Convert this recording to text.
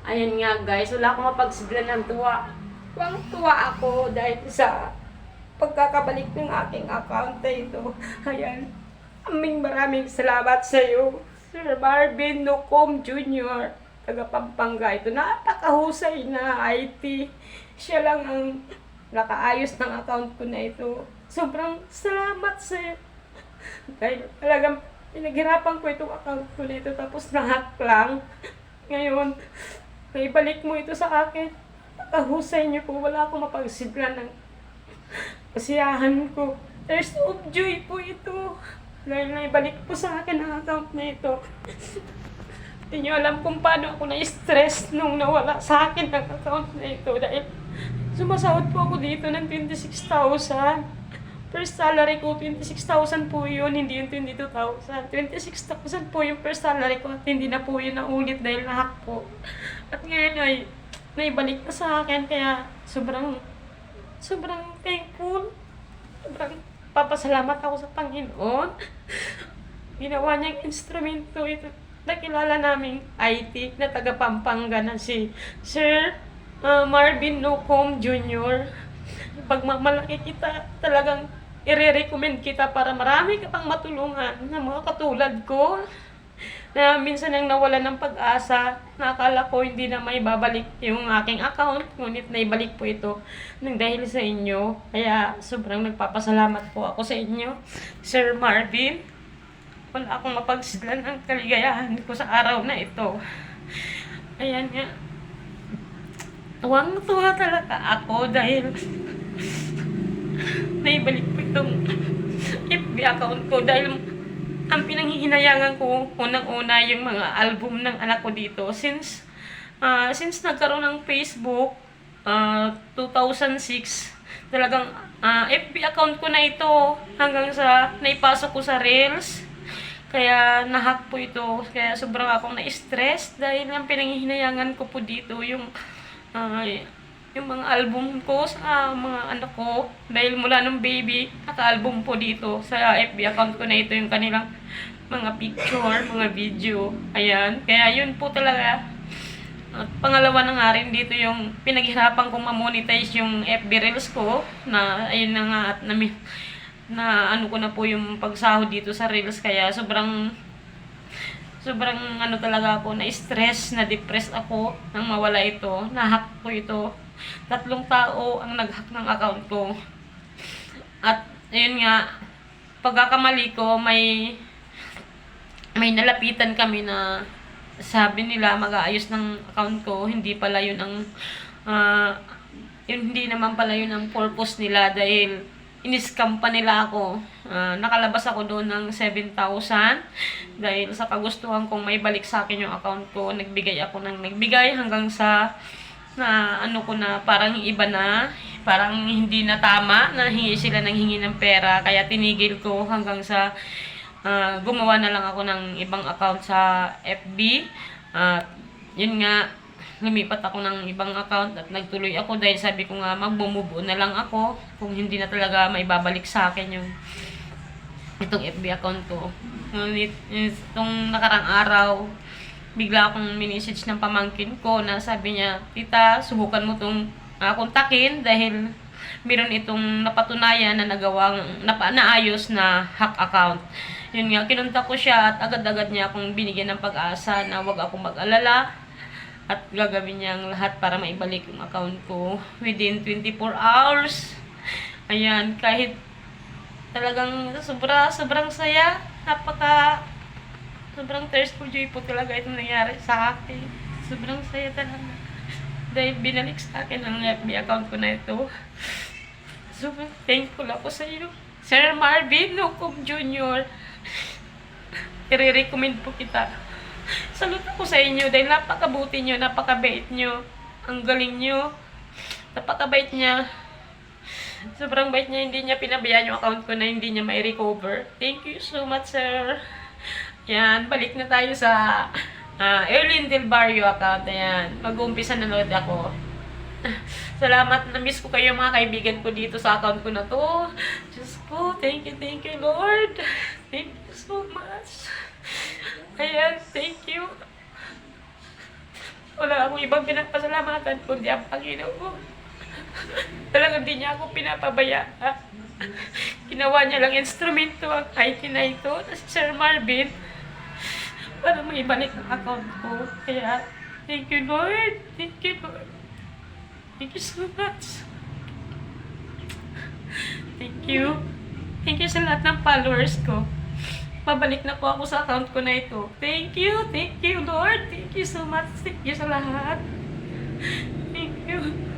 Ayan nga guys, wala akong mapagsiglan ng tuwa. Tuwang tuwa ako dahil sa pagkakabalik ng aking account na ito. Ayan. Aming maraming salamat sa iyo, Sir Marvin Nucom Jr. taga Pampanga. Ito napakahusay na IT. Siya lang ang nakaayos ng account ko na ito. Sobrang salamat sa. Dahil talagang pinaghirapan ko itong account ko na ito tapos nahack lang. Ngayon, naibalik mo ito sa akin. Nakahusay niyo po. Wala akong mapagsiglan ng kasiyahan ko. There's of joy po ito. Dahil naibalik po sa akin ang account na ito. Hindi niyo alam kung paano ako na-stress nung nawala sa akin ang account na ito. Dahil sumasahod po ako dito ng 26,000. First salary ko, 26,000 po yun, hindi yung 22,000. 26,000 po yung first salary ko at hindi na po yun naulit dahil nahack po. At ngayon ay naibalik na sa akin kaya sobrang sobrang thankful. Sobrang papasalamat ako sa Panginoon. Ginawa niyang instrumento ito. Nakilala naming IT na taga Pampanga na si Sir uh, Marvin Nocom Jr. Pagmamalaki kita, talagang i-recommend kita para marami ka pang matulungan ng mga katulad ko na minsan ang nawalan ng pag-asa, nakala ko hindi na may babalik yung aking account, ngunit naibalik po ito ng dahil sa inyo. Kaya sobrang nagpapasalamat po ako sa inyo, Sir Marvin. Wala akong mapagsidlan ng kaligayahan ko sa araw na ito. Ayan nga. Tuwang-tuwa talaga ako dahil naibalik po itong FB account ko dahil ang pinanghihinayangan ko unang-una yung mga album ng anak ko dito. Since ah, since nagkaroon ng Facebook ah, 2006 talagang ah, FB account ko na ito hanggang sa naipasok ko sa Reels. Kaya nahack po ito. Kaya sobrang akong na-stress dahil ang pinanghihinayangan ko po dito yung ah, yung mga album ko sa mga anak ko dahil mula nung baby naka-album po dito sa FB account ko na ito yung kanilang mga picture, mga video. Ayan, kaya yun po talaga. At pangalawa na nga rin dito yung pinaghirapan kong ma-monetize yung FB Reels ko na ayun na nga at na, na ano ko na po yung pagsahod dito sa Reels. Kaya sobrang sobrang ano talaga ako na stress, na depressed ako nang mawala ito. Nahack ko ito. Tatlong tao ang naghack ng account ko. At ayun nga, pagkakamali ko may may nalapitan kami na sabi nila mag-aayos ng account ko, hindi pala yun ang ah, yun hindi naman pala yun ang purpose nila dahil iniscam pa nila ako. Ah, nakalabas ako doon ng 7,000 dahil sa kagustuhan kong may balik sa akin yung account ko, nagbigay ako ng nagbigay hanggang sa na ano ko na parang iba na, parang hindi na tama na hingi sila ng hingi ng pera kaya tinigil ko hanggang sa ah, gumawa na lang ako ng ibang account sa FB. At yun nga, lumipat ako ng ibang account at nagtuloy ako dahil sabi ko nga magbumubo na lang ako kung hindi na talaga may babalik sa akin yung itong FB account ko. Ngunit itong nakarang araw, bigla akong minisage ng pamangkin ko na sabi niya, Tita, subukan mo itong ah, kontakin dahil meron itong napatunayan na nagawang napa, naayos na hack account. Yun nga, kinunta ko siya at agad-agad niya akong binigyan ng pag-asa na wag akong mag-alala at gagawin niya ang lahat para maibalik yung account ko within 24 hours. Ayan, kahit talagang sobra, sobrang saya. Napaka, sobrang thirst for joy po talaga itong nangyari sa akin. Sobrang saya talaga. Dahil binalik sa akin ang FB account ko na ito. Sobrang thankful ako sa iyo. Sir Marvin Nukum Jr. I-recommend po kita. Salute ako sa inyo dahil napakabuti nyo, napakabait nyo. Ang galing nyo. Napakabait niya. Sobrang bait niya, hindi niya pinabayaan yung account ko na hindi niya may recover. Thank you so much, sir. Yan, balik na tayo sa uh, Erlyn Del Barrio account. Ayan, mag-uumpisa na load ako. Salamat, na-miss ko kayo mga kaibigan ko dito sa account ko na to. Diyos ko, thank you, thank you, Lord. Thank you so much. Ayan, thank. Wala akong ibang pinapasalamatan kundi ang Panginoon. Talagang di niya ako pinapabayaan. Ginawa niya lang instrumento ang IT na ito na si Sir Marvin para maibalik ang account ko. Kaya, thank you Lord. Thank you Lord. Thank you so much. Thank you. Thank you sa lahat ng followers ko pabalik na po ako sa account ko na ito. Thank you, thank you Lord. Thank you so much. Thank you sa lahat. Thank you.